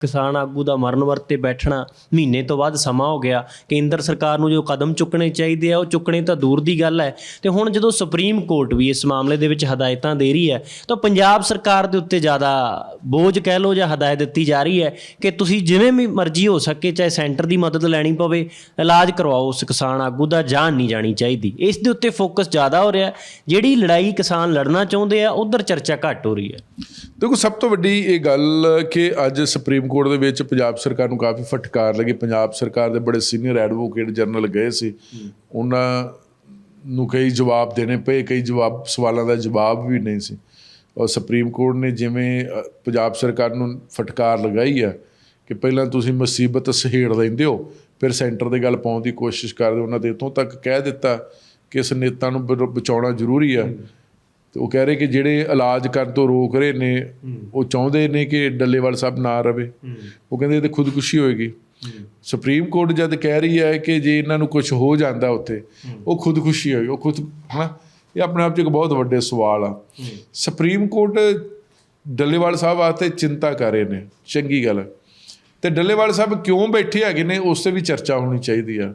ਕਿਸਾਨ ਆਗੂ ਦਾ ਮਰਨ ਵਰਤੇ ਬੈਠਣਾ ਮਹੀਨੇ ਤੋਂ ਬਾਅਦ ਸਮਾਂ ਹੋ ਗਿਆ ਕੇਂਦਰ ਸਰਕਾਰ ਨੂੰ ਜੋ ਕਦਮ ਚੁੱਕਣੇ ਚਾਹੀਦੇ ਆ, ਉਹ ਚੁੱਕਣੇ ਤਾਂ ਦੂਰ ਦੀ ਗੱਲ ਹੈ। ਤੇ ਹੁਣ ਜਦੋਂ ਸੁਪਰੀਮ ਕੋਰਟ ਵੀ ਇਸ ਮਾਮਲੇ ਦੇ ਵਿੱਚ ਹਦਾਇਤਾਂ ਦੇ ਰਹੀ ਹੈ, ਤਾਂ ਪੰਜਾਬ ਸਰਕਾਰ ਦੇ ਉੱਤੇ ਜ਼ਿਆਦਾ ਬੋਝ ਕਹਿ ਲਓ ਜਾਂ ਹਦਾਇਤ ਦਿੱਤੀ ਜਾ ਰਹੀ ਹੈ ਕਿ ਤੁਸੀਂ ਜਿਵੇਂ ਵੀ ਮਰਜ਼ੀ ਹੋ ਸਕੇ, ਚਾਹੇ ਸੈਂਟਰ ਦੀ ਮਦਦ ਲੈਣੀ ਪਵੇ, ਇਲਾਜ ਕਰਵਾਓ ਉਸ ਕਿਸਾਨ ਆਗੂ ਦਾ, ਜਾਨ ਨਹੀਂ ਜਾਣੀ ਚਾਹੀਦੀ। ਇਸ ਦੇ ਉੱਤੇ ਫੋਕਸ ਜ਼ਿਆਦਾ ਹੋ ਰਿਹਾ, ਜਿਹੜੀ ਲੜਾਈ ਕਿਸਾਨ ਲੜਨਾ ਚਾਹੁੰਦੇ ਆ, ਉਧਰ ਚਰਚਾ ਘੱਟ ਹੋ ਰਹੀ ਹੈ। ਦੇਖੋ, ਸਭ ਤੋਂ ਵੱਡੀ ਇਹ ਗੱਲ ਕਿ ਅੱਜ ਸੁਪਰੀਮ ਕੋਰਟ ਦੇ ਵਿੱਚ ਪੰਜਾਬ ਸਰਕਾਰ ਨੂੰ ਕਾਫੀ ਫਟਕਾਰ ਲੱਗੀ। ਪੰਜਾਬ ਸਰਕਾਰ ਦੇ ਬੜੇ ਸੀਨੀਅਰ ਐਡਵੋਕੇਟ ਜਨਰਲ ਗਏ ਸੀ। ਉਹਨਾਂ ਨੂੰ ਕਈ ਜਵਾਬ ਦੇਣੇ ਪਏ, ਕਈ ਜਵਾਬ, ਸਵਾਲਾਂ ਦਾ ਜਵਾਬ ਵੀ ਨਹੀਂ ਸੀ। ਔਰ ਸੁਪਰੀਮ ਕੋਰਟ ਨੇ ਜਿਵੇਂ ਪੰਜਾਬ ਸਰਕਾਰ ਨੂੰ ਫਟਕਾਰ ਲਗਾਈ ਆ ਕਿ ਪਹਿਲਾਂ ਤੁਸੀਂ ਮੁਸੀਬਤ ਸਹੇੜ ਲੈਂਦੇ ਹੋ, ਫਿਰ ਸੈਂਟਰ ਦੇ ਗੱਲ ਪਾਉਣ ਦੀ ਕੋਸ਼ਿਸ਼ ਕਰਦੇ ਹੋ। ਉਹਨਾਂ ਦੇ ਇੱਥੋਂ ਤੱਕ ਕਹਿ ਦਿੱਤਾ ਕਿ ਇਸ ਨੇਤਾ ਨੂੰ ਬਚਾਉਣਾ ਜ਼ਰੂਰੀ ਆ। ਤੇ ਉਹ ਕਹਿ ਰਹੇ ਕਿ ਜਿਹੜੇ ਇਲਾਜ ਕਰਨ ਤੋਂ ਰੋਕ ਰਹੇ ਨੇ ਉਹ ਚਾਹੁੰਦੇ ਨੇ ਕਿ ਡੱਲੇਵਾਲ ਸਾਹਿਬ ਨਾ ਰਵੇ। ਉਹ ਕਹਿੰਦੇ ਇਹ ਤੇ ਖੁਦਕੁਸ਼ੀ ਹੋਏਗੀ। ਸੁਪਰੀਮ ਕੋਰਟ ਜਦ ਕਹਿ ਰਹੀ ਹੈ ਕਿ ਜੇ ਇਹਨਾਂ ਨੂੰ ਕੁਝ ਹੋ ਜਾਂਦਾ ਉੱਥੇ ਉਹ ਖੁਦਕੁਸ਼ੀ ਹੋਏਗੀ ਉਹ ਖੁਦ ਹਨਾ? ਇਹ ਆਪਣੇ ਆਪ 'ਚ ਇੱਕ ਬਹੁਤ ਵੱਡੇ ਸਵਾਲ ਆ। ਸੁਪਰੀਮ ਕੋਰਟ ਡੱਲੇਵਾਲ ਸਾਹਿਬ ਵਾਸਤੇ ਚਿੰਤਾ ਕਰ ਰਹੇ ਨੇ। ਚੰਗੀ ਗੱਲ। ਤੇ ਡੱਲੇਵਾਲ ਸਾਹਿਬ ਕਿਉਂ ਬੈਠੇ ਹੈਗੇ ਨੇ ਉਸ ਤੇ ਵੀ ਚਰਚਾ ਹੋਣੀ ਚਾਹੀਦੀ ਆ।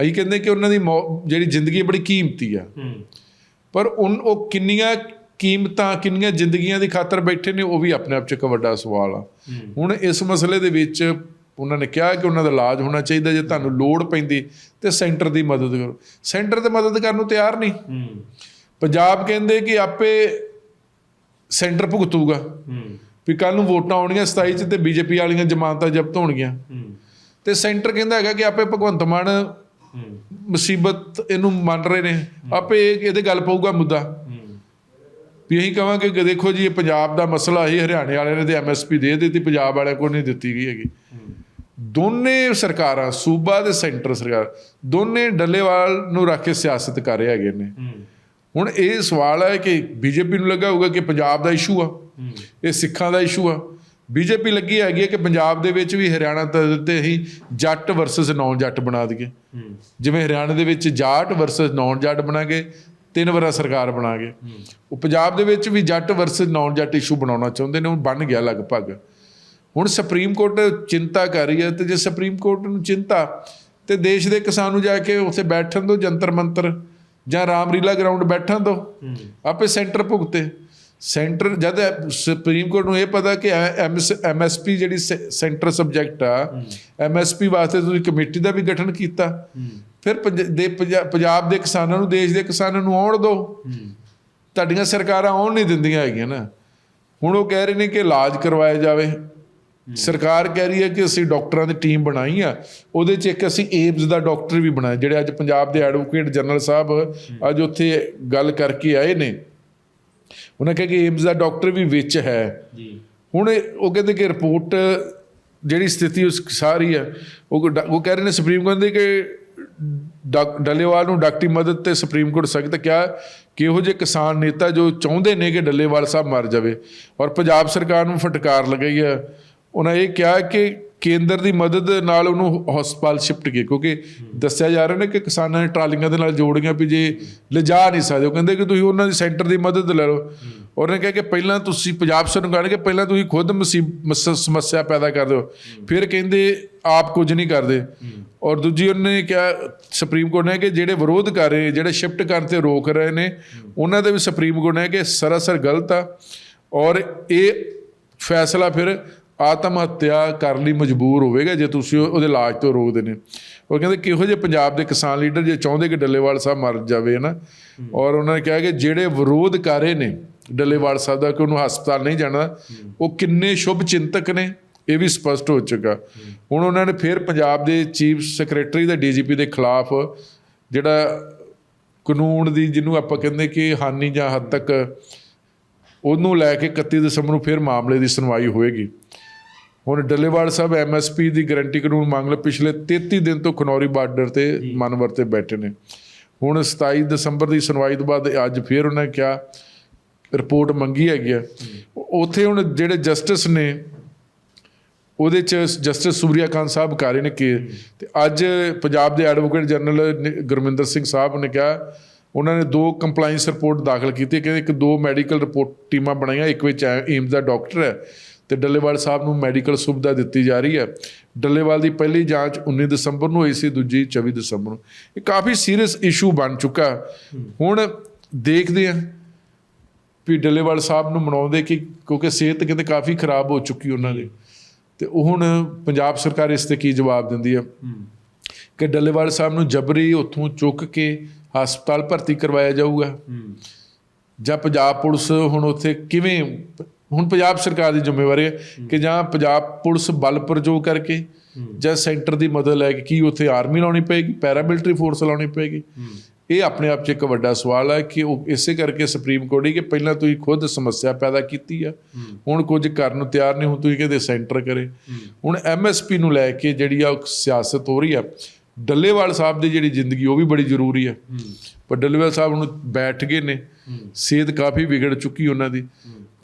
ਅਸੀਂ ਕਹਿੰਦੇ ਕਿ ਉਹਨਾਂ ਦੀ ਜਿਹੜੀ ਜ਼ਿੰਦਗੀ ਬੜੀ ਕੀਮਤੀ ਆ। ਪਰ ਉਹ ਕਿੰਨੀਆਂ ਕੀਮਤਾਂ ਕਿੰਨੀਆਂ ਜ਼ਿੰਦਗੀਆਂ ਦੀ ਖਾਤਰ ਬੈਠੇ ਨੇ ਉਹ ਵੀ ਆਪਣੇ ਆਪ 'ਚ ਇੱਕ ਵੱਡਾ ਸਵਾਲ ਆ। ਹੁਣ ਇਸ ਮਸਲੇ ਦੇ ਵਿੱਚ ਉਹਨਾਂ ਨੇ ਕਿਹਾ ਕਿ ਉਹਨਾਂ ਦਾ ਇਲਾਜ ਹੋਣਾ ਚਾਹੀਦਾ ਜੇ ਤੁਹਾਨੂੰ ਲੋੜ ਪੈਂਦੀ ਤੇ ਸੈਂਟਰ ਦੀ ਮਦਦ ਕਰੋ। ਸੈਂਟਰ ਤੇ ਮਦਦ ਕਰਨ ਨੂੰ ਤਿਆਰ ਨਹੀਂ। ਪੰਜਾਬ ਕਹਿੰਦੇ ਕਿ ਆਪੇ ਸੈਂਟਰ ਭੁਗਤੂਗਾ। ਵੀ ਕੱਲ ਨੂੰ ਵੋਟਾਂ ਆਉਣੀਆਂ 27 ਚ ਤੇ ਬੀਜੇਪੀ ਵਾਲੀਆਂ ਜ਼ਮਾਨਤਾਂ ਜ਼ਬਤ ਹੋਣਗੀਆਂ। ਤੇ ਸੈਂਟਰ ਕਹਿੰਦਾ ਹੈਗਾ ਕਿ ਆਪੇ ਭਗਵੰਤ ਮਾਨ ਮੁਸੀਬਤ ਇਹਨੂੰ ਮੰਨ ਰਹੇ ਨੇ। ਆਪੇ ਇਹਦੇ ਗੱਲ ਪਊਗਾ ਮੁੱਦਾ। ਵੀ ਅਸੀਂ ਕਹਾਂਗੇ ਕਿ ਦੇਖੋ ਜੀ, ਇਹ ਪੰਜਾਬ ਦਾ ਮਸਲਾ ਹੀ ਹਰਿਆਣੇ ਵਾਲਿਆਂ ਨੇ ਤੇ ਐਮਐਸਪੀ ਦੇ ਦਿੱਤੀ, ਪੰਜਾਬ ਵਾਲਿਆਂ ਕੋਲ ਨਹੀਂ ਦਿੱਤੀ ਗਈ ਹੈਗੀ। ਦੋਨੇ ਸਰਕਾਰਾਂ, ਸੂਬਾ ਤੇ ਸੈਂਟਰ ਸਰਕਾਰ, ਦੋਨੇ ਡੱਲੇਵਾਲ ਨੂੰ ਰੱਖ ਕੇ ਸਿਆਸਤ ਕਰ ਰਹੇ ਹੈਗੇ ਨੇ। ਹੁਣ ਇਹ ਸਵਾਲ ਹੈ ਕਿ ਬੀਜੇਪੀ ਨੂੰ ਲੱਗਾ ਹੋਊਗਾ ਕਿ ਪੰਜਾਬ ਦਾ ਇਸ਼ੂ ਆ, ਇਹ ਸਿੱਖਾਂ ਦਾ ਇਸ਼ੂ ਆ ਬੀਜੇਪੀ ਲੱਗੀ ਹੈਗੀ ਹੈ ਕਿ ਪੰਜਾਬ ਦੇ ਵਿੱਚ ਵੀ ਹਰਿਆਣਾ ਤ- ਹੀ ਜੱਟ ਵਰਸਸ ਨੌਨ ਜੱਟ ਬਣਾ ਦਈਏ। ਜਿਵੇਂ ਹਰਿਆਣਾ ਦੇ ਵਿੱਚ ਜਾਟ ਵਰਸਸ ਨੌਨ ਜੱਟ ਬਣਾ ਕੇ ਤਿੰਨ ਵਾਰਾ ਸਰਕਾਰ ਬਣਾ ਕੇ ਉਹ ਪੰਜਾਬ ਦੇ ਵਿੱਚ ਵੀ ਜੱਟ ਵਰਸਸ ਨੌਨ ਜੱਟ ਇਸ਼ੂ ਬਣਾਉਣਾ ਚਾਹੁੰਦੇ ਨੇ ਉਹ ਬਣ ਗਿਆ ਲਗਭਗ। ਹੁਣ ਸੁਪਰੀਮ ਕੋਰਟ ਚਿੰਤਾ ਕਰ ਰਹੀ ਹੈ ਤੇ ਜੇ ਸੁਪਰੀਮ ਕੋਰਟ ਨੂੰ ਚਿੰਤਾ ਤੇ ਦੇਸ਼ ਦੇ ਕਿਸਾਨ ਨੂੰ ਜਾ ਕੇ ਉੱਥੇ ਬੈਠਣ ਦੋ ਜੰਤਰ ਮੰਤਰ ਜਾਂ ਰਾਮਲੀਲਾ ਗਰਾਊਂਡ ਬੈਠਣ ਦੋ। ਆਪੇ ਸੈਂਟਰ ਭੁਗਤੇ। ਸੈਂਟਰ ਜਦ ਸੁਪਰੀਮ ਕੋਰਟ ਨੂੰ ਇਹ ਪਤਾ ਕਿ ਐਮਐਸਪੀ ਜਿਹੜੀ ਸੈਂਟਰ ਸਬਜੈਕਟ ਆ ਐਮਐਸਪੀ ਵਾਸਤੇ ਤੁਸੀਂ ਕਮੇਟੀ ਦਾ ਵੀ ਗਠਨ ਕੀਤਾ। ਫਿਰ ਪੰਜਾਬ ਦੇ ਕਿਸਾਨਾਂ ਨੂੰ ਦੇਸ਼ ਦੇ ਕਿਸਾਨਾਂ ਨੂੰ ਆਉਣ ਦਿਓ ਤੁਹਾਡੀਆਂ ਸਰਕਾਰਾਂ ਆਉਣ ਨਹੀਂ ਦਿੰਦੀਆਂ ਹੈਗੀਆਂ ਨਾ। ਹੁਣ ਉਹ ਕਹਿ ਰਹੇ ਨੇ ਕਿ ਇਲਾਜ ਕਰਵਾਇਆ ਜਾਵੇ। ਸਰਕਾਰ ਕਹਿ ਰਹੀ ਹੈ ਕਿ ਅਸੀਂ ਡਾਕਟਰਾਂ ਦੀ ਟੀਮ ਬਣਾਈ ਆ। ਉਹਦੇ 'ਚ ਇੱਕ ਅਸੀਂ ਏਮਸ ਦਾ ਡਾਕਟਰ ਵੀ ਬਣਾਇਆ ਜਿਹੜੇ ਅੱਜ ਪੰਜਾਬ ਦੇ ਐਡਵੋਕੇਟ ਜਨਰਲ ਸਾਹਿਬ ਅੱਜ ਉੱਥੇ ਗੱਲ ਕਰਕੇ ਆਏ ਨੇ। ਉਹਨਾਂ ਕਿਹਾ ਕਿ ਏਮਸ ਦਾ ਡਾਕਟਰ ਵੀ ਵਿੱਚ ਹੈ। ਜੀ। ਹੁਣ ਉਹ ਕਹਿੰਦੇ ਕਿ ਰਿਪੋਰਟ ਜਿਹੜੀ ਸਥਿਤੀ ਉਸ ਸਾਰੀ ਹੈ ਉਹ ਉਹ ਕਹਿ ਰਹੇ ਨੇ ਸੁਪਰੀਮ ਕੋਰਟ ਦੇ ਕਿ ਡੱਲੇਵਾਲ ਨੂੰ ਡਾਕਟਰੀ ਮਦਦ ਤੇ ਸੁਪਰੀਮ ਕੋਰਟ ਸਖਤ ਕਿਹਾ ਕਿ ਇਹੋ ਜਿਹੇ ਕਿਸਾਨ ਨੇਤਾ ਜੋ ਚਾਹੁੰਦੇ ਨੇ ਕਿ ਡੱਲੇਵਾਲ ਸਾਹਿਬ ਮਰ ਜਾਵੇ। ਔਰ ਪੰਜਾਬ ਸਰਕਾਰ ਨੂੰ ਫਟਕਾਰ ਲਗਾਈ ਹੈ ਉਹਨਾਂ ਇਹ ਕਿਹਾ ਕਿ ਕੇਂਦਰ ਦੀ ਮਦਦ ਨਾਲ ਉਹਨੂੰ ਹਸਪਤਾਲ ਸ਼ਿਫਟ ਕੀਏ, ਕਿਉਂਕਿ ਦੱਸਿਆ ਜਾ ਰਿਹਾ ਨੇ ਕਿ ਕਿਸਾਨਾਂ ਨੇ ਟਰਾਲੀਆਂ ਦੇ ਨਾਲ ਜੋੜੀਆਂ ਵੀ ਜੇ ਲਿਜਾ ਨਹੀਂ ਸਕਦੇ, ਉਹ ਕਹਿੰਦੇ ਕਿ ਤੁਸੀਂ ਉਹਨਾਂ ਦੀ ਸੈਂਟਰ ਦੀ ਮਦਦ ਲੈ ਲਓ। ਉਹਨੇ ਕਿਹਾ ਕਿ ਪਹਿਲਾਂ ਤੁਸੀਂ ਪੰਜਾਬ ਸਰਕਾਰ ਕਿ ਪਹਿਲਾਂ ਤੁਸੀਂ ਖੁਦ ਮੁਸੀਬ- ਮਸ- ਸਮੱਸਿਆ ਪੈਦਾ ਕਰ ਦਿਓ। ਫਿਰ ਕਹਿੰਦੇ ਆਪ ਕੁਝ ਨਹੀਂ ਕਰਦੇ। ਔਰ ਦੂਜੀ ਉਹਨੇ ਕਿਹਾ, ਸੁਪਰੀਮ ਕੋਰਟ ਨੇ ਕਿ ਜਿਹੜੇ ਵਿਰੋਧ ਕਰ ਰਹੇ ਜਿਹੜੇ ਸ਼ਿਫਟ ਕਰਨ ਤੇ ਰੋਕ ਰਹੇ ਨੇ, ਉਹਨਾਂ ਦੇ ਵੀ ਸੁਪਰੀਮ ਕੋਰਟ ਨੇ ਕਿ ਸਰਾਸਰ ਗਲਤ ਆ। ਔਰ ਇਹ ਫੈਸਲਾ ਫਿਰ ਆਤਮ ਹੱਤਿਆ ਕਰਨ ਲਈ ਮਜਬੂਰ ਹੋਵੇਗਾ ਜੇ ਤੁਸੀਂ ਉਹਦੇ ਇਲਾਜ ਤੋਂ ਰੋਕਦੇ ਨੇ। ਉਹ ਕਹਿੰਦੇ ਕਿਹੋ ਜਿਹੇ ਪੰਜਾਬ ਦੇ ਕਿਸਾਨ ਲੀਡਰ ਜੇ ਚਾਹੁੰਦੇ ਕਿ ਡੱਲੇਵਾਲ ਸਾਹਿਬ ਮਰ ਜਾਵੇ ਨਾ ਔਰ ਉਹਨਾਂ ਨੇ ਕਿਹਾ ਕਿ ਜਿਹੜੇ ਵਿਰੋਧ ਕਰ ਰਹੇ ਨੇ ਡੱਲੇਵਾਲ ਸਾਹਿਬ ਦਾ, ਕਿ ਉਹਨੂੰ ਹਸਪਤਾਲ ਨਹੀਂ ਜਾਣਾ, ਉਹ ਕਿੰਨੇ ਸ਼ੁਭ ਚਿੰਤਕ ਨੇ, ਇਹ ਵੀ ਸਪਸ਼ਟ ਹੋ ਚੁੱਕਾ। ਹੁਣ ਉਹਨਾਂ ਨੇ ਫਿਰ ਪੰਜਾਬ ਦੇ ਚੀਫ ਸੈਕਟਰੀ ਤੇ ਡੀਜੀਪੀ ਦੇ ਖਿਲਾਫ ਜਿਹੜਾ ਕਾਨੂੰਨ ਦੀ ਜਿਹਨੂੰ ਆਪਾਂ ਕਹਿੰਦੇ ਕਿ ਹਾਨੀ ਜਾਂ ਹੱਦ ਤੱਕ ਉਹਨੂੰ ਲੈ ਕੇ 31 ਦਸੰਬਰ ਨੂੰ ਫਿਰ ਮਾਮਲੇ ਦੀ ਸੁਣਵਾਈ ਹੋਏਗੀ ਹੁਣ ਡੱਲੇਵਾਲ ਸਾਹਿਬ ਐਮਐਸਪੀ ਦੀ ਗਾਰੰਟੀ ਕਾਨੂੰਨ ਮੰਗ ਲਏ ਪਿਛਲੇ 33 ਦਿਨ ਤੋਂ ਖਨੌਰੀ ਬਾਰਡਰ ਤੇ ਮਨਵਰ ਤੇ ਬੈਠੇ ਨੇ। ਹੁਣ 27 ਦਸੰਬਰ ਦੀ ਸੁਣਵਾਈ ਤੋਂ ਬਾਅਦ ਅੱਜ ਫਿਰ ਉਹਨਾਂ ਕਿਹਾ ਰਿਪੋਰਟ ਮੰਗੀ ਹੈਗੀ ਆ। ਉੱਥੇ ਹੁਣ ਜਿਹੜੇ ਜਸਟਿਸ ਨੇ ਉਹਦੇ ਚ ਜਸਟਿਸ ਸੂਰਿਆਕਾਂਤ ਸਾਹਿਬ ਕਰ ਰਹੇ ਨੇ ਕਿ। ਤੇ ਅੱਜ ਪੰਜਾਬ ਦੇ ਐਡਵੋਕੇਟ ਜਨਰਲ ਗੁਰਮਿੰਦਰ ਸਿੰਘ ਸਾਹਿਬ ਨੇ ਕਿਹਾ ਉਹਨਾਂ ਨੇ ਦੋ ਕੰਪਲਾਈਂਸ ਰਿਪੋਰਟ ਦਾਖਲ ਕੀਤੀ ਕਿ ਇੱਕ ਦੋ ਮੈਡੀਕਲ ਰਿਪੋਰਟ ਟੀਮਾਂ ਬਣਾਈਆਂ ਇੱਕ ਵਿੱਚ ਏਮਸ ਦਾ ਡਾਕਟਰ ਹੈ ਤੇ ਡੱਲੇਵਾਲ ਸਾਹਿਬ ਨੂੰ ਮੈਡੀਕਲ ਸੁਵਿਧਾ ਦਿੱਤੀ ਜਾ ਰਹੀ ਹੈ। ਡੱਲੇਵਾਲ ਦੀ ਪਹਿਲੀ ਜਾਂਚ 19 ਦਸੰਬਰ ਨੂੰ ਹੋਈ ਸੀ ਦੂਜੀ 24 ਦਸੰਬਰ ਨੂੰ। ਇਹ ਕਾਫੀ ਸੀਰੀਅਸ ਇਸ਼ੂ ਬਣ ਚੁੱਕਾ ਹੁਣ ਦੇਖਦੇ ਹਾਂ ਵੀ ਡੱਲੇਵਾਲ ਸਾਹਿਬ ਨੂੰ ਮਨਾਉਂਦੇ ਕਿ ਕਿਉਂਕਿ ਸਿਹਤ ਕਹਿੰਦੇ ਕਾਫੀ ਖਰਾਬ ਹੋ ਚੁੱਕੀ ਉਹਨਾਂ ਦੀ। ਤੇ ਉਹ ਹੁਣ ਪੰਜਾਬ ਸਰਕਾਰ ਇਸ ਤੇ ਕੀ ਜਵਾਬ ਦਿੰਦੀ ਹੈ? ਕਿ ਡੱਲੇਵਾਲ ਸਾਹਿਬ ਨੂੰ ਜਬਰੀ ਉੱਥੋਂ ਚੁੱਕ ਕੇ ਹਸਪਤਾਲ ਭਰਤੀ ਕਰਵਾਇਆ ਜਾਊਗਾ। ਜਾਂ ਪੰਜਾਬ ਪੁਲਿਸ ਹੁਣ ਉੱਥੇ ਕਿਵੇਂ ਹੁਣ ਪੰਜਾਬ ਸਰਕਾਰ ਦੀ ਜ਼ਿੰਮੇਵਾਰੀ ਹੈ ਕਿ ਜਾਂ ਪੰਜਾਬ ਪੁਲਿਸ ਬਲ ਪ੍ਰਯੋਗ ਕਰਕੇ ਜਾਂ ਸੈਂਟਰ ਦੀ ਮਦਦ ਲੈ ਕੇ ਕੀ ਉੱਥੇ ਆਰਮੀ ਲਾਉਣੀ ਪਏਗੀ ਪੈਰਾਮਿਲਟਰੀ ਫੋਰਸ ਲਾਉਣੀ ਪਏਗੀ। ਇਹ ਆਪਣੇ ਆਪ 'ਚ ਇੱਕ ਵੱਡਾ ਸਵਾਲ ਹੈ ਕਿ ਉਹ ਇਸੇ ਕਰਕੇ ਸੁਪਰੀਮ ਕੋਰਟ ਹੀ ਕਿ ਪਹਿਲਾਂ ਤੁਸੀਂ ਖੁਦ ਸਮੱਸਿਆ ਪੈਦਾ ਕੀਤੀ ਆ। ਹੁਣ ਕੁਝ ਕਰਨ ਨੂੰ ਤਿਆਰ ਨਹੀਂ ਹੁਣ ਤੁਸੀਂ ਕਹਿੰਦੇ ਸੈਂਟਰ ਕਰੇ। ਹੁਣ ਐਮਐਸਪੀ ਨੂੰ ਲੈ ਕੇ ਜਿਹੜੀ ਆ ਸਿਆਸਤ ਹੋ ਰਹੀ ਆ ਡੱਲੇਵਾਲ ਸਾਹਿਬ ਦੀ ਜਿਹੜੀ ਜ਼ਿੰਦਗੀ ਉਹ ਵੀ ਬੜੀ ਜ਼ਰੂਰੀ ਆ। ਪਰ ਡੱਲੇਵਾਲ ਸਾਹਿਬ ਹੁਣ ਬੈਠ ਗਏ ਨੇ ਸਿਹਤ ਕਾਫੀ ਵਿਗੜ ਚੁੱਕੀ ਉਹਨਾਂ ਦੀ।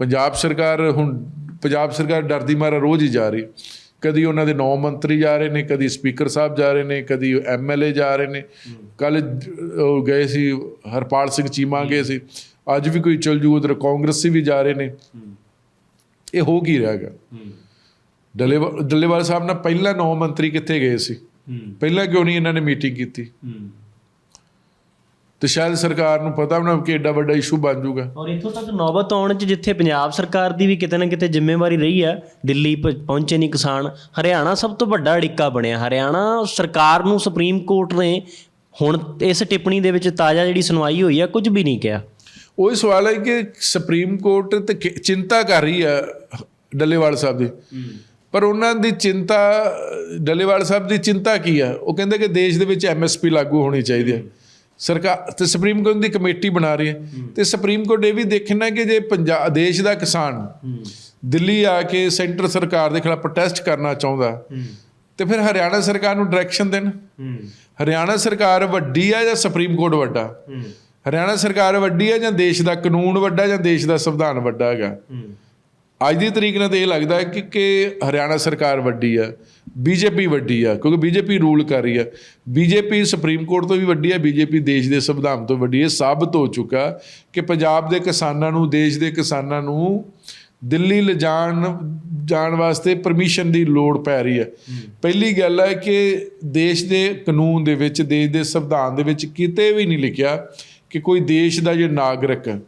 ਪੰਜਾਬ ਸਰਕਾਰ ਹੁਣ ਪੰਜਾਬ ਸਰਕਾਰ ਡਰਦੀ ਮਾਰਾ ਰੋਜ਼ ਹੀ ਜਾ ਰਹੀ। ਕਦੀ ਉਹਨਾਂ ਦੇ ਨੌ ਮੰਤਰੀ ਜਾ ਰਹੇ ਨੇ ਕਦੀ ਸਪੀਕਰ ਸਾਹਿਬ ਜਾ ਰਹੇ ਨੇ ਕਦੀ ਐਮਐਲਏ ਜਾ ਰਹੇ ਨੇ। ਕੱਲ ਉਹ ਗਏ ਸੀ ਹਰਪਾਲ ਸਿੰਘ ਚੀਮਾ ਗਏ ਸੀ। ਅੱਜ ਵੀ ਕੋਈ ਚਲ ਜੂ ਉਧਰ ਕਾਂਗਰਸੀ ਵੀ ਜਾ ਰਹੇ ਨੇ। ਇਹ ਹੋ ਕੀ ਰਿਹਾ ਹੈਗਾ? ਡੱਲੇਵਾਲ ਡੱਲੇਵਾਲ ਸਾਹਿਬ ਨਾਲ ਪਹਿਲਾਂ ਨੌ ਮੰਤਰੀ ਕਿੱਥੇ ਗਏ ਸੀ? ਪਹਿਲਾਂ ਕਿਉਂ ਨਹੀਂ ਇਹਨਾਂ ਨੇ ਮੀਟਿੰਗ ਕੀਤੀ? ਤੇ ਸ਼ਾਇਦ ਸਰਕਾਰ ਨੂੰ ਪਤਾ ਵੀ ਨਾ ਕਿ ਐਡਾ ਵੱਡਾ ਇਸ਼ੂ ਬਣ ਜਾਊਗਾ। ਔਰ ਇੱਥੋਂ ਤੱਕ ਨੌਬਤ ਆਉਣ 'ਚ ਜਿੱਥੇ ਪੰਜਾਬ ਸਰਕਾਰ ਦੀ ਵੀ ਕਿਤੇ ਨਾ ਕਿਤੇ ਜ਼ਿੰਮੇਵਾਰੀ ਰਹੀ ਹੈ ਦਿੱਲੀ ਪਹੁੰਚੇ ਨਹੀਂ ਕਿਸਾਨ ਹਰਿਆਣਾ ਸਭ ਤੋਂ ਵੱਡਾ ਅੜਿੱਕਾ ਬਣਿਆ। ਹਰਿਆਣਾ ਸਰਕਾਰ ਨੂੰ ਸੁਪਰੀਮ ਕੋਰਟ ਨੇ ਹੁਣ ਇਸ ਟਿੱਪਣੀ ਦੇ ਵਿੱਚ ਤਾਜ਼ਾ ਜਿਹੜੀ ਸੁਣਵਾਈ ਹੋਈ ਹੈ ਕੁਝ ਵੀ ਨਹੀਂ ਕਿਹਾ। ਉਹੀ ਸਵਾਲ ਹੈ ਕਿ ਸੁਪਰੀਮ ਕੋਰਟ ਤੇ ਚਿੰਤਾ ਕਰ ਰਹੀ ਹੈ ਡੱਲੇਵਾਲ ਸਾਹਿਬ ਦੀ। ਪਰ ਉਹਨਾਂ ਦੀ ਚਿੰਤਾ ਡੱਲੇਵਾਲ ਸਾਹਿਬ ਦੀ ਚਿੰਤਾ ਕੀ ਹੈ ਉਹ ਕਹਿੰਦੇ ਕਿ ਦੇਸ਼ ਦੇ ਵਿੱਚ ਐਮਐਸਪੀ ਲਾਗੂ ਹੋਣੀ ਚਾਹੀਦੀ ਹੈ ਸਰਕਾਰ ਤੇ ਸੁਪਰੀਮ ਕੋਰਟ ਦੀ ਕਮੇਟੀ ਬਣਾ ਰਹੀ ਹੈ। ਤੇ ਸੁਪਰੀਮ ਕੋਰਟ ਇਹ ਵੀ ਦੇਖਣਾ ਕਿ ਜੇ ਪੰਜਾਬ ਦੇਸ਼ ਦਾ ਕਿਸਾਨ ਦਿੱਲੀ ਆ ਕੇ ਸੈਂਟਰ ਸਰਕਾਰ ਦੇ ਖਿਲਾਫ ਪ੍ਰੋਟੈਸਟ ਕਰਨਾ ਚਾਹੁੰਦਾ ਤੇ ਫਿਰ ਹਰਿਆਣਾ ਸਰਕਾਰ ਨੂੰ ਡਾਇਰੈਕਸ਼ਨ ਦੇਣ। ਹਰਿਆਣਾ ਸਰਕਾਰ ਵੱਡੀ ਆ ਜਾਂ ਸੁਪਰੀਮ ਕੋਰਟ ਵੱਡਾ? ਹਰਿਆਣਾ ਸਰਕਾਰ ਵੱਡੀ ਆ ਜਾਂ ਦੇਸ਼ ਦਾ ਕਾਨੂੰਨ ਵੱਡਾ ਜਾਂ ਦੇਸ਼ ਦਾ ਸੰਵਿਧਾਨ ਵੱਡਾ ਹੈਗਾ? ਅੱਜ ਦੀ ਤਰੀਕ ਨਾਲ ਤਾਂ ਇਹ ਲੱਗਦਾ ਹੈ ਕਿ ਕਿ ਹਰਿਆਣਾ ਸਰਕਾਰ ਵੱਡੀ ਆ। ਬੀਜੇਪੀ ਵੱਡੀ ਆ ਕਿਉਂਕਿ ਬੀਜੇਪੀ ਰੂਲ ਕਰ ਰਹੀ ਆ। ਬੀਜੇਪੀ ਸੁਪਰੀਮ ਕੋਰਟ ਤੋਂ ਵੀ ਵੱਡੀ ਆ ਬੀਜੇਪੀ ਦੇਸ਼ ਦੇ ਸੰਵਿਧਾਨ ਤੋਂ ਵੱਡੀ ਹੈ ਸਾਬਤ ਹੋ ਚੁੱਕਾ ਕਿ ਪੰਜਾਬ ਦੇ ਕਿਸਾਨਾਂ ਨੂੰ ਦੇਸ਼ ਦੇ ਕਿਸਾਨਾਂ ਨੂੰ ਦਿੱਲੀ ਲਿਜਾਣ ਜਾਣ ਵਾਸਤੇ ਪਰਮਿਸ਼ਨ ਦੀ ਲੋੜ ਪੈ ਰਹੀ ਹੈ। ਪਹਿਲੀ ਗੱਲ ਹੈ ਕਿ ਦੇਸ਼ ਦੇ ਕਾਨੂੰਨ ਦੇ ਵਿੱਚ ਦੇਸ਼ ਦੇ ਸੰਵਿਧਾਨ ਦੇ ਵਿੱਚ ਕਿਤੇ ਵੀ ਨਹੀਂ ਲਿਖਿਆ ਕਿ ਕੋਈ ਦੇਸ਼ ਦਾ ਜੇ ਨਾਗਰਿਕ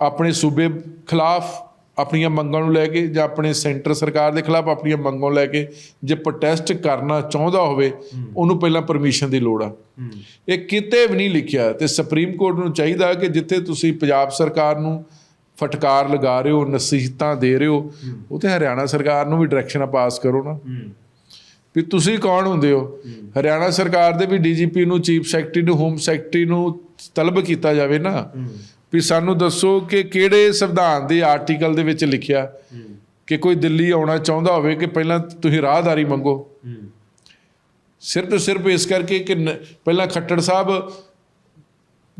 ਆਪਣੇ ਸੂਬੇ ਖਿਲਾਫ ਆਪਣੀਆਂ ਮੰਗਾਂ ਨੂੰ ਲੈ ਕੇ ਜਾਂ ਆਪਣੇ ਸੈਂਟਰ ਸਰਕਾਰ ਦੇ ਖਿਲਾਫ ਆਪਣੀਆਂ ਮੰਗਾਂ ਲੈ ਕੇ ਜੇ ਪ੍ਰੋਟੈਸਟ ਕਰਨਾ ਚਾਹੁੰਦਾ ਹੋਵੇ ਉਹਨੂੰ ਪਹਿਲਾਂ ਪਰਮਿਸ਼ਨ ਦੀ ਲੋੜ ਆ। ਇਹ ਕਿਤੇ ਵੀ ਨਹੀਂ ਲਿਖਿਆ ਤੇ ਸੁਪਰੀਮ ਕੋਰਟ ਨੂੰ ਚਾਹੀਦਾ ਕਿ ਜਿੱਥੇ ਤੁਸੀਂ ਪੰਜਾਬ ਸਰਕਾਰ ਨੂੰ ਫਟਕਾਰ ਲਗਾ ਰਹੇ ਹੋ ਨਸੀਹਤਾਂ ਦੇ ਰਹੇ ਹੋ ਉਥੇ ਹਰਿਆਣਾ ਸਰਕਾਰ ਨੂੰ ਵੀ ਡਾਇਰੈਕਸ਼ਨਾਂ ਪਾਸ ਕਰੋ ਨਾ। ਵੀ ਤੁਸੀਂ ਕੌਣ ਹੁੰਦੇ ਹੋ? ਹਰਿਆਣਾ ਸਰਕਾਰ ਦੇ ਵੀ ਡੀਜੀਪੀ ਨੂੰ ਚੀਫ ਸੈਕਟਰੀ ਨੂੰ ਹੋਮ ਸੈਕਟਰੀ ਨੂੰ ਤਲਬ ਕੀਤਾ ਜਾਵੇ ਨਾ। ਵੀ ਸਾਨੂੰ ਦੱਸੋ ਕਿ ਕਿਹੜੇ ਸੰਵਿਧਾਨ ਦੇ ਆਰਟੀਕਲ ਦੇ ਵਿੱਚ ਲਿਖਿਆ ਕਿ ਕੋਈ ਦਿੱਲੀ ਆਉਣਾ ਚਾਹੁੰਦਾ ਹੋਵੇ ਕਿ ਪਹਿਲਾਂ ਤੁਸੀਂ ਰਾਹਦਾਰੀ ਮੰਗੋ। ਸਿਰਫ ਤੇ ਸਿਰਫ ਇਸ ਕਰਕੇ ਕਿ ਨ- ਪਹਿਲਾਂ ਖੱਟੜ ਸਾਹਿਬ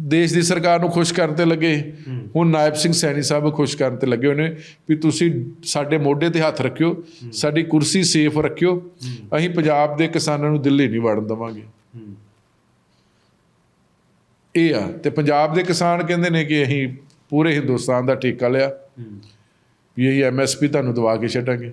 ਦੇਸ਼ ਦੀ ਸਰਕਾਰ ਨੂੰ ਖੁਸ਼ ਕਰਨ ਤੇ ਲੱਗੇ। ਹੁਣ ਨਾਇਬ ਸਿੰਘ ਸੈਣੀ ਸਾਹਿਬ ਖੁਸ਼ ਕਰਨ ਤੇ ਲੱਗੇ ਉਹਨੇ ਵੀ ਤੁਸੀਂ ਸਾਡੇ ਮੋਢੇ ਤੇ ਹੱਥ ਰੱਖਿਓ, ਸਾਡੀ ਕੁਰਸੀ ਸੇਫ ਰੱਖਿਓ। ਅਸੀਂ ਪੰਜਾਬ ਦੇ ਕਿਸਾਨਾਂ ਨੂੰ ਦਿੱਲੀ ਨਹੀਂ ਵੜਨ ਦੇਵਾਂਗੇ। ਇਹ ਆ ਤੇ ਪੰਜਾਬ ਦੇ ਕਿਸਾਨ ਕਹਿੰਦੇ ਨੇ ਕਿ ਅਸੀਂ ਪੂਰੇ ਹਿੰਦੁਸਤਾਨ ਦਾ ਠੇਕਾ ਲਿਆ। ਵੀ ਇਹ ਐਮਐਸਪੀ ਤੁਹਾਨੂੰ ਦਵਾ ਕੇ ਛੱਡਾਂਗੇ।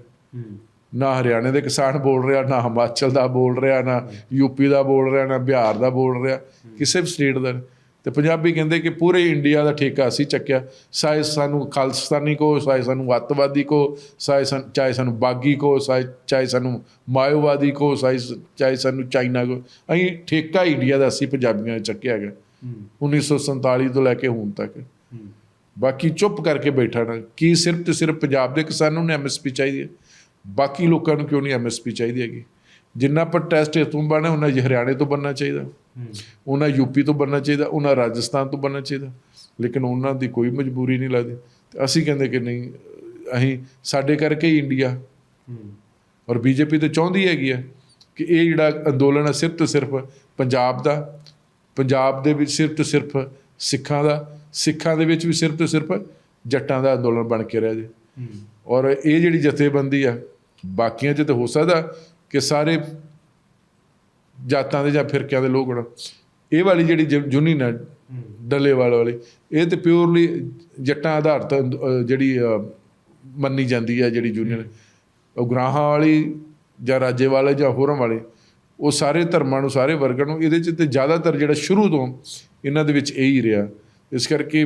ਨਾ ਹਰਿਆਣੇ ਦੇ ਕਿਸਾਨ ਬੋਲ ਰਿਹਾ ਨਾ ਹਿਮਾਚਲ ਦਾ ਬੋਲ ਰਿਹਾ ਨਾ ਯੂਪੀ ਦਾ ਬੋਲ ਰਿਹਾ ਨਾ ਬਿਹਾਰ ਦਾ ਬੋਲ ਰਿਹਾ। ਕਿਸੇ ਵੀ ਸਟੇਟ ਦਾ। ਤੇ ਪੰਜਾਬੀ ਕਹਿੰਦੇ ਕਿ ਪੂਰੇ ਇੰਡੀਆ ਦਾ ਠੇਕਾ ਅਸੀਂ ਚੱਕਿਆ। ਸਾਇ ਸਾਨੂੰ ਖਾਲਸਤਾਨੀ ਕੋ ਸਾਇ ਸਾਨੂੰ ਅੱਤਵਾਦੀ ਕੋ ਸਾਇ ਸਾਨੂੰ ਚਾਹੇ ਸਾਨੂੰ ਬਾਗੀ ਕੋ ਸਾਇ ਚਾਹੇ ਸਾਨੂੰ ਮਾਇਓਵਾਦੀ ਕੋ ਸਾਇ ਚਾਹੇ ਸਾਨੂੰ ਚਾਈਨਾ ਕੋ ਅਸੀਂ ਠੇਕਾ ਇੰਡੀਆ ਦਾ ਅਸੀਂ ਪੰਜਾਬੀਆਂ ਨੇ ਚੱਕਿਆ ਹੈਗਾ। 1947 ਤੋਂ ਲੈ ਕੇ ਹੁਣ ਤੱਕ। ਬਾਕੀ ਚੁੱਪ ਕਰਕੇ ਬੈਠਾ ਨਾ। ਕੀ ਸਿਰਫ ਤੇ ਸਿਰਫ ਪੰਜਾਬ ਦੇ ਕਿਸਾਨਾਂ ਨੂੰ ਐਮਐਸਪੀ ਚਾਹੀਦੀ ਹੈ? ਬਾਕੀ ਲੋਕਾਂ ਨੂੰ ਕਿਉਂ ਨਹੀਂ ਐਮਐਸਪੀ ਚਾਹੀਦੀ ਹੈਗੀ? ਜਿੰਨਾ ਪ੍ਰੋਟੈਸਟ ਇਥੋਂ ਬਣਾ ਉਹਨਾਂ ਹਰਿਆਣੇ ਤੋਂ ਬਣਨਾ ਚਾਹੀਦਾ। ਉਹਨਾਂ ਯੂਪੀ ਤੋਂ ਬਣਨਾ ਚਾਹੀਦਾ ਉਹਨਾਂ ਰਾਜਸਥਾਨ ਤੋਂ ਬਣਨਾ ਚਾਹੀਦਾ। ਲੇਕਿਨ ਉਹਨਾਂ ਦੀ ਕੋਈ ਮਜਬੂਰੀ ਨਹੀਂ ਲੱਗਦੀ। ਅਸੀਂ ਕਹਿੰਦੇ ਕਿ ਨਹੀਂ ਅਸੀਂ ਸਾਡੇ ਕਰਕੇ ਹੀ ਇੰਡੀਆ। ਔਰ ਬੀਜੇਪੀ ਤੇ ਚਾਹੁੰਦੀ ਹੈਗੀ ਆ ਕਿ ਇਹ ਜਿਹੜਾ ਅੰਦੋਲਨ ਹੈ ਸਿਰਫ ਤੇ ਸਿਰਫ ਪੰਜਾਬ ਦਾ ਪੰਜਾਬ ਦੇ ਵਿੱਚ ਸਿਰਫ ਤੇ ਸਿਰਫ ਸਿੱਖਾਂ ਦਾ ਸਿੱਖਾਂ ਦੇ ਵਿੱਚ ਵੀ ਸਿਰਫ ਤੇ ਸਿਰਫ ਜੱਟਾਂ ਦਾ ਅੰਦੋਲਨ ਬਣ ਕੇ ਰਹਿ ਜੇ। ਔਰ ਇਹ ਜਿਹੜੀ ਜਥੇਬੰਦੀ ਆ ਬਾਕੀਆਂ 'ਚ ਤਾਂ ਹੋ ਸਕਦਾ ਕਿ ਸਾਰੇ ਜਾਤਾਂ ਦੇ ਜਾਂ ਫਿਰਕਿਆਂ ਦੇ ਲੋਕ ਹੋਣ। ਇਹ ਵਾਲੀ ਜਿਹੜੀ ਯੂਨੀਅਨ ਹੈ। ਡੱਲੇਵਾਲ ਵਾਲੀ ਇਹ ਤੇ ਪਿਓਰਲੀ ਜੱਟਾਂ ਆਧਾਰਿਤ ਜਿਹੜੀ ਮੰਨੀ ਜਾਂਦੀ ਹੈ ਜਿਹੜੀ ਯੂਨੀਅਨ ਉਗਰਾਹਾਂ ਵਾਲੀ ਜਾਂ ਰਾਜੇ ਵਾਲੇ ਜਾਂ ਹੋਰਾਂ ਵਾਲੇ ਉਹ ਸਾਰੇ ਧਰਮਾਂ ਨੂੰ, ਸਾਰੇ ਵਰਗਾਂ ਨੂੰ, ਇਹਦੇ 'ਚ ਤੇ ਜ਼ਿਆਦਾਤਰ ਜਿਹੜਾ ਸ਼ੁਰੂ ਤੋਂ ਇਹਨਾਂ ਦੇ ਵਿੱਚ ਇਹੀ ਰਿਹਾ। ਇਸ ਕਰਕੇ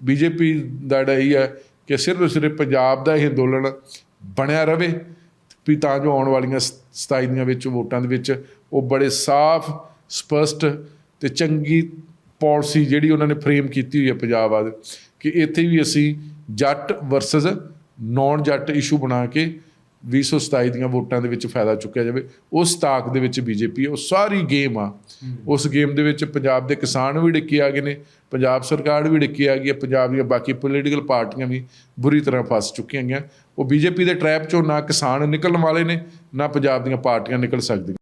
ਬੀਜੇਪੀ ਦਾ ਜਿਹੜਾ ਇਹ ਹੈ ਕਿ ਸਿਰਫ ਸਿਰਫ ਪੰਜਾਬ ਦਾ ਇਹ ਅੰਦੋਲਨ ਬਣਿਆ ਰਵੇ, ਵੀ ਤਾਂ ਜੋ ਆਉਣ ਵਾਲੀਆਂ 27 ਦੀਆਂ ਵਿੱਚ ਵੋਟਾਂ ਦੇ ਵਿੱਚ ਉਹ ਬੜੇ ਸਾਫ਼, ਸਪਸ਼ਟ ਤੇ ਚੰਗੀ ਪਾਲਿਸੀ ਜਿਹੜੀ ਉਹਨਾਂ ਨੇ ਫਰੇਮ ਕੀਤੀ ਹੋਈ ਹੈ ਪੰਜਾਬ ਬਾਦ ਕਿ ਇੱਥੇ ਵੀ ਅਸੀਂ ਜੱਟ ਵਰਸਸ ਨੌਨ ਜੱਟ ਇਸ਼ੂ ਬਣਾ ਕੇ 2027 ਦੀਆਂ ਵੋਟਾਂ ਦੇ ਵਿੱਚ ਫਾਇਦਾ ਚੁੱਕਿਆ ਜਾਵੇ ਉਸ ਤਾਕ ਦੇ ਵਿੱਚ ਬੀਜੇਪੀ ਉਹ ਸਾਰੀ ਗੇਮ ਆ। ਉਸ ਗੇਮ ਦੇ ਵਿੱਚ ਪੰਜਾਬ ਦੇ ਕਿਸਾਨ ਵੀ ਡਿੱਕੇ ਆ ਗਏ ਨੇ ਪੰਜਾਬ ਸਰਕਾਰ ਵੀ ਡਿੱਕੀ ਆ ਗਈ ਹੈ ਪੰਜਾਬ ਦੀਆਂ ਬਾਕੀ ਪੋਲੀਟੀਕਲ ਪਾਰਟੀਆਂ ਵੀ ਬੁਰੀ ਤਰ੍ਹਾਂ ਫਸ ਚੁੱਕੀਆਂ ਗਈਆਂ। ਉਹ ਬੀਜੇਪੀ ਦੇ ਟਰੈਪ ਚੋਂ ਨਾ ਕਿਸਾਨ ਨਿਕਲਣ ਵਾਲੇ ਨੇ ਨਾ ਪੰਜਾਬ ਦੀਆਂ ਪਾਰਟੀਆਂ ਨਿਕਲ ਸਕਦੀਆਂ।